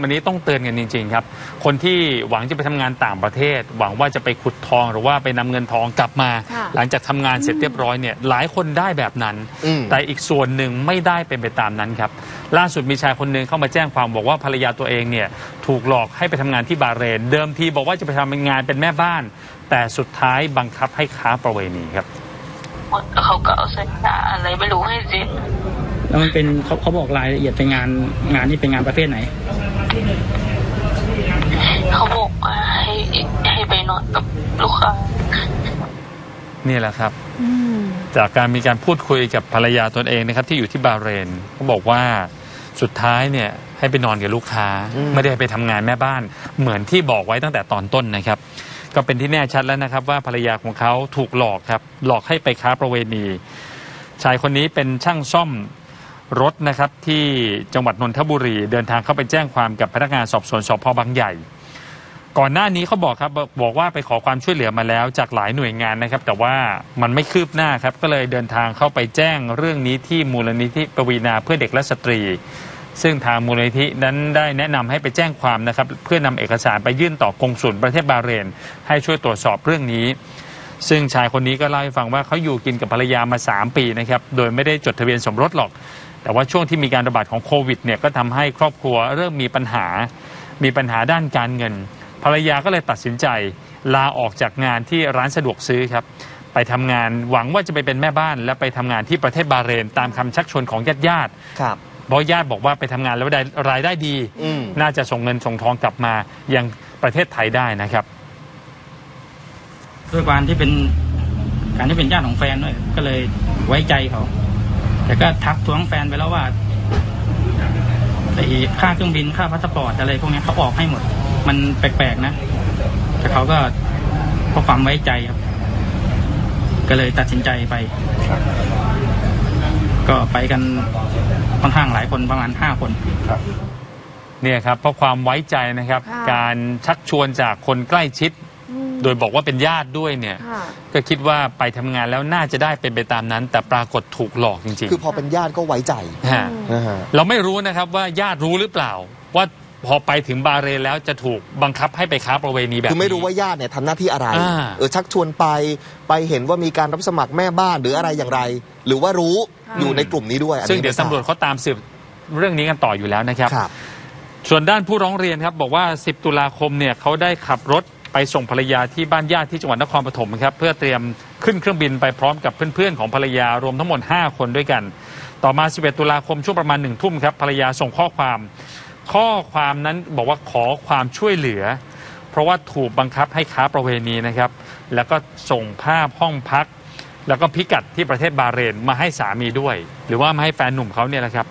วันนี้ต้องเตือนกันจริงๆครับ คนที่หวังจะไปทำงานต่างประเทศ หวังว่าจะไปขุดทองหรือว่าไปนำเงินทองกลับมาค่ะหลังจากทำงานเสร็จเรียบร้อยเนี่ยหลายคนได้แบบนั้นอืมแต่อีกส่วนหนึ่งไม่ได้เป็นไปตามนั้นครับ ล่าสุดมีชายคนหนึ่งเข้ามาแจ้งความบอกว่าภรรยาตัวเองเนี่ยถูกหลอกให้ไปทำงานที่บาห์เรน เดิมทีบอกว่าจะไปทำงานเป็นแม่บ้าน แต่สุดท้ายบังคับให้ค้าประเวณีครับเขาก็เอาสัญญาอะไรไม่รู้ให้เซ็น แล้วมันเป็นเขาเขาบอกรายละเอียดเป็นงานงานที่เป็นงานประเภทไหน เขาบอกว่าให้ให้ไปนอนกับลูกค้านี่แหละครับอืมจากการมีการพูดคุยกับภรรยาตนเองนะครับ ที่อยู่ที่บาห์เรนเขาบอกว่าสุดท้ายเนี่ยให้ไปนอนกับลูกค้าอืมไม่ได้ไปทำงานแม่บ้าน เหมือนที่บอกไว้ตั้งแต่ตอนต้นนะครับ ก็เป็นที่แน่ชัดแล้วนะครับ ว่าภรรยาของเขาถูกหลอกครับ หลอกให้ไปค้าประเวณี ชายคนนี้เป็นช่างซ่อม รถนะครับที่จังหวัดนนทบุรี เดินทางเข้าไปแจ้งความกับพนักงานสอบสวนสพบางใหญ่ ก่อนหน้านี้เขาบอกครับบอกว่าไปขอความช่วยเหลือมาแล้วจากหลายหน่วยงานนะครับ แต่ว่ามันไม่คืบหน้าครับก็เลยเดินทางเข้าไปแจ้งเรื่องนี้ที่มูลนิธิปวีนาเพื่อเด็กและสตรี ซึ่งทางมูลนิธินั้นได้แนะนำให้ไปแจ้งความนะครับ เพื่อนำเอกสารไปยื่นต่อกงสุลประเทศบาเรน ให้ช่วยตรวจสอบเรื่องนี้ซึ่งชายคนนี้ก็เล่าให้ฟังว่าเขาอยู่กินกับภรรยามา 3 ปีนะครับ โดยไม่ได้จดทะเบียนสมรสหรอก แต่ว่าช่วงที่มีการระบาดของโควิดเนี่ยก็ทำให้ครอบครัวเริ่มมีปัญหา มีปัญหาด้านการเงิน ภรรยาก็เลยตัดสินใจลาออกจากงานที่ร้านสะดวกซื้อครับ ไปทำงานหวังว่าจะไปเป็นแม่บ้าน และไปทำงานที่ประเทศบาห์เรน ตามคำชักชวนของญาติญาติครับๆเพราะญาติบอกว่าไปทำงานแล้วได้รายได้ดีอืมน่าจะส่งเงินส่งทองกลับมายังประเทศไทยได้นะครับด้วยความที่เป็นการที่เป็นญาติของแฟนด้วยก็เลยไว้ใจเขา แต่ก็ทักท้วงแฟนไปแล้วว่าไอ้ค่าเครื่องบินค่าพาสปอร์ตอะไรพวกเนี้ยเขาออกให้หมด มันแปลกๆนะ แต่เขาก็เพราะความไว้ใจครับ ก็เลยตัดสินใจไป ก็ไปกันค่อนข้างหลายคนประมาณห้าคนเนี่ยครับเพราะความไว้ใจนะครับค่ะการชักชวนจากคนใกล้ชิดอืม โดยบอกว่าเป็นญาติด้วยเนี่ย ค่ะ ก็คิดว่าไปทำงานแล้วน่าจะได้เป็นไปตามนั้น แต่ปรากฏถูกหลอกจริงคือพอเป็นญาติก็ไว้ใจๆฮะนะฮะ เราไม่รู้นะครับว่าญาติรู้หรือเปล่า ว่าพอไปถึงบาห์เรนแล้วจะถูกบังคับให้ไปค้าประเวณีแบบคือนี้ไม่รู้ว่าญาติเนี่ยทำหน้าที่อะไร อ่า เออชักชวนไปไปเห็นว่ามีการรับสมัครแม่บ้านหรืออะไรอย่างไร หรือว่ารู้ค่ะอยู่ในกลุ่มนี้ด้วยอันนี้ซึ่งเดี๋ยวไม่ทราบตำรวจเขาตามสืบเรื่องนี้กันต่ออยู่แล้วนะครับ ครับ ส่วนด้านผู้ร้องเรียนครับ บอกว่า 10 ตุลาคมเนี่ยเขาได้ขับรถไป ส่งภรรยาที่บ้านญาติที่จังหวัดนครปฐมครับเพื่อเตรียมขึ้นเครื่องบินไปพร้อมกับเพื่อนๆของภรรยารวมทั้งหมด 5 คนด้วยกัน ต่อมา 11 ตุลาคมช่วงประมาณหนึ่งทุ่มครับภรรยาส่งข้อความ ข้อความนั้นบอกว่าขอความช่วยเหลือ เพราะว่าถูกบังคับให้ค้าประเวณีนะครับแล้วก็ส่งภาพห้องพัก แล้วก็พิกัดที่ประเทศบาเรนมาให้สามีด้วย หรือว่ามาให้แฟนหนุ่มเขาเนี่ยแหละครับ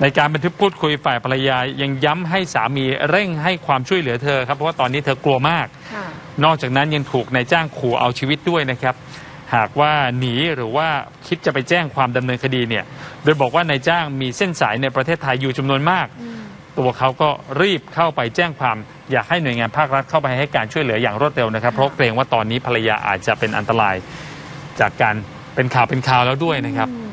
ในการบันทึกพูดคุยฝ่ายภรรยายังย้ำให้สามีเร่งให้ความช่วยเหลือเธอครับเพราะว่าตอนนี้เธอกลัวมาก ค่ะ นอกจากนั้นยังถูกนายจ้างขู่เอาชีวิตด้วยนะครับ หากว่าหนีหรือว่าคิดจะไปแจ้งความดำเนินคดีเนี่ยโดยบอกว่านายจ้างมีเส้นสายในประเทศไทยอยู่จำนวนมากอืมตัวเขาก็รีบเข้าไปแจ้งความ อยากให้หน่วยงานภาครัฐเข้าไปให้การช่วยเหลืออย่างรวดเร็วนะครับ เพราะเกรงว่าตอนนี้ภรรยาอาจจะเป็นอันตรายจากการเป็นข่าวเป็นข่าวแล้วด้วยนะครับ อืม